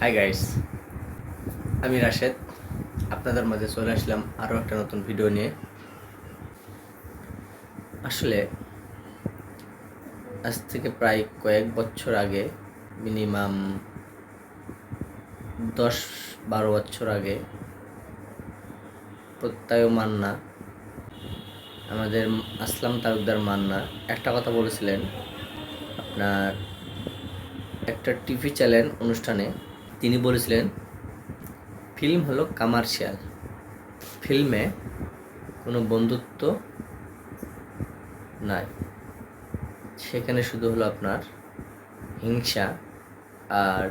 Hi guys আমি রাশেদ। আপনাদের মাঝে চলে আসলাম আরও একটা নতুন ভিডিও নিয়ে। আসলে, আজ থেকে প্রায় কয়েক বছর আগে মিনিমাম দশ বারো বছর আগে প্রত্যয় মান্না আমাদের আসলাম তালুকদার মান্না, একটা কথা বলেছিলেন আপনার একটা টিভি চ্যানেল অনুষ্ঠানে। তিনি বলেছিলেন, ফিল্ম হলো কমার্শিয়াল। ফিল্মে কোনো বন্ধুত্ব নাই। সেখানে শুধু হলো আপনার হিংসা আর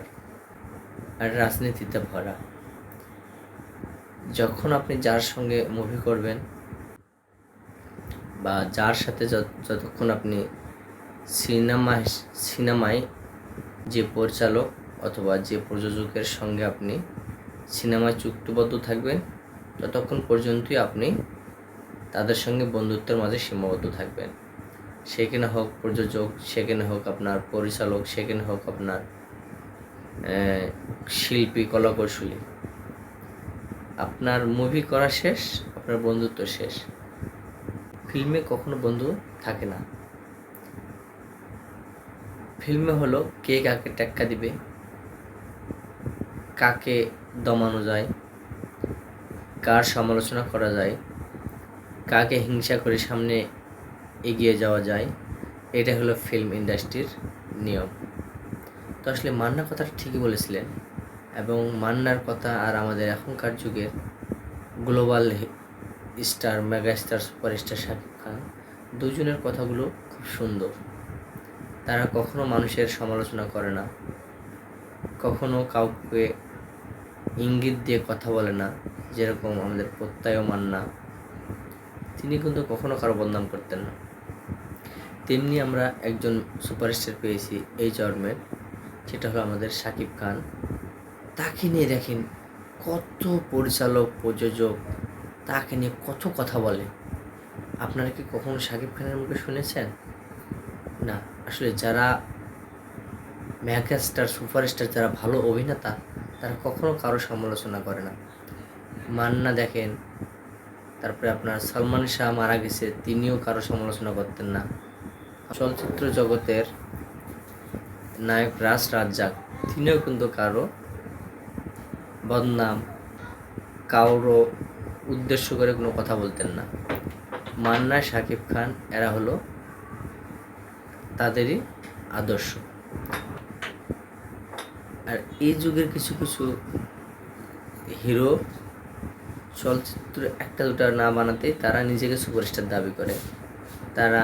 আর রাজনীতিতে ভরা। যখন আপনি যার সঙ্গে মুভি করবেন বা যার সাথে যত- যতক্ষণ আপনি সিনেমা সিনেমায় যে পরিচালক অথবা যে প্রযোজকের সঙ্গে আপনি সিনেমায় চুক্তিবদ্ধ থাকবেন, ততক্ষণ পর্যন্তই আপনি তাদের সঙ্গে বন্ধুত্বের মাঝে সীমাবদ্ধ থাকবেন। সেখানে হোক প্রযোজক, সেখানে হোক আপনার পরিচালক, সেখানে হোক আপনার শিল্পী, কলাকৌশলী। আপনার মুভি করা শেষ, আপনার বন্ধুত্ব শেষ। ফিল্মে কখনো বন্ধু থাকে না। ফিল্মে হলো কে কাকে টেক্কা দিবে কাকে দমানো যায়? কার সমালোচনা করা যায়? কাকে হিংসা করে সামনে এগিয়ে যাওয়া যায়? এটা হলো ফিল্ম ইন্ডাস্ট্রির নিয়ম। তো আসলে মান্নার কথাটা ঠিকই বলেছিলেন এবং মান্নার কথা আর আমাদের এখনকার যুগের global star mega star superstar Shakib Khan দুজনের কথাগুলো খুব সুন্দর। তারা কখনো মানুষের সমালোচনা করে না। কখনো কাউকে ইঙ্গিত দিয়ে কথা বলে না, যেরকম আমাদের প্রত্যয় মান্না তিনি কিন্তু কখনো কারও বদনাম করতেন না। তেমনি আমরা একজন সুপারস্টার পেয়েছি এই জন্মের সেটা হলো আমাদের শাকিব খান। তাকে নিয়ে দেখেন কত পরিচালক, প্রযোজক, তাকে নিয়ে কত কথা বলে। আপনারা কি কখনো শাকিব খানের মুখে শুনেছেন? না, আসলে যারা মেগাস্টার, সুপারস্টার, যারা ভালো অভিনেতা তারা কখনো কারও সমালোচনা করে না। মান্না দেখেন, তারপরে আপনার সলমান শাহ মারা গেছে, তিনিও কারও সমালোচনা করতেন না। চলচ্চিত্র জগতের নায়ক রাজ রাজ্জাক, তিনিও কিন্তু কারও বদনাম, কারও উদ্দেশ্য করে কোনো কথা বলতেন না। মান্না, শাকিব খান, এরা হলো তাদেরই আদর্শ। আর এই যুগের কিছু কিছু হিরো চলচ্চিত্র একটা দুটা না বানাতেই তারা নিজেকে সুপারস্টার দাবি করে। তারা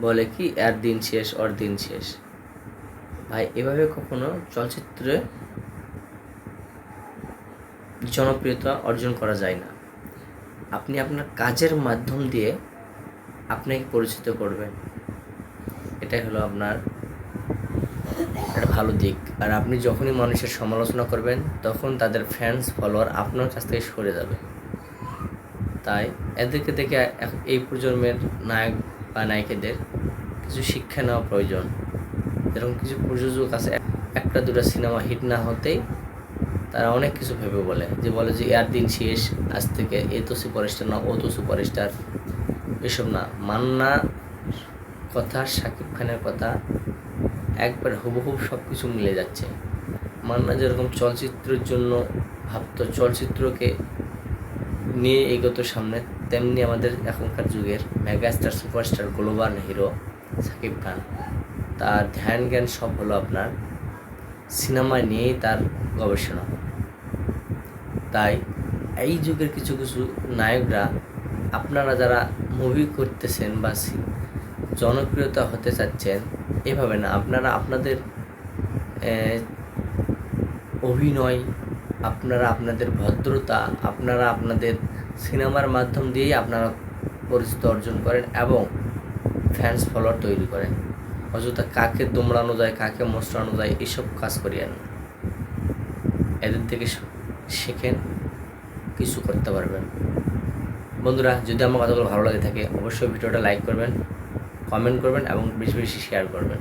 বলে কি এর দিন শেষ, ওর দিন শেষ। ভাই, এভাবে কখনো চলচ্চিত্রে জনপ্রিয়তা অর্জন করা যায় না। আপনি আপনার কাজের মাধ্যম দিয়ে আপনাকে পরিচিত করবেন। এটাই হলো আপনার একটা ভালো দিক। আর আপনি যখনই মানুষের সমালোচনা করবেন, তখন তাদের ফ্যান্স ফলোয়ার আপনার কাছ থেকে সরে যাবে। তাই এদেরকে দেখে এই প্রজন্মের নায়ক বা নায়িকাদের কিছু শিক্ষা নেওয়া প্রয়োজন। যেরকম কিছু প্রযোজক আছে, একটা দুটো সিনেমা হিট না হতেই তারা অনেক কিছু ভেবে বলে। যে বলে যে, এর দিন শেষ, আজ থেকে এ তো সুপারস্টার না, ও তো সুপারস্টার। এসব না। মান্না কথা শাকিব খানের কথা একবার হুবহু সব কিছু মিলে যাচ্ছে। মান্না যেরকম চলচ্চিত্রের জন্য ভাবত, চলচ্চিত্রকে নিয়ে এগোতো সামনে, তেমনি আমাদের এখনকার যুগের megastar, superstar, global hero Shakib Khan. তার ধ্যান জ্ঞান সব হলো আপনার সিনেমা নিয়েই তার গবেষণা। তাই এই যুগের কিছু কিছু নায়করা, আপনারা যারা মুভি করতেছেন বা জনপ্রিয়তা হতে চাচ্ছেন এভাবে না, আপনারা আপনাদের অভিনয়, আপনারা আপনাদের ভদ্রতা, আপনারা আপনাদের সিনেমার মাধ্যম দিয়েই আপনারা পরিচিত অর্জন করেন এবং ফ্যান্স ফলোয়ার তৈরি করেন। অযথা কাকে দোমড়ানো যায়, কাকে মশড়ানো যায়, এসব কাজ করিয়েন এদের থেকে শেখেন, কিছু করতে পারবেন। বন্ধুরা, যদি আমার কথাগুলো ভালো লাগে থাকে, অবশ্যই ভিডিওটা লাইক করবেন। কমেন্ট করবেন এবং বেশি বেশি শেয়ার করবেন।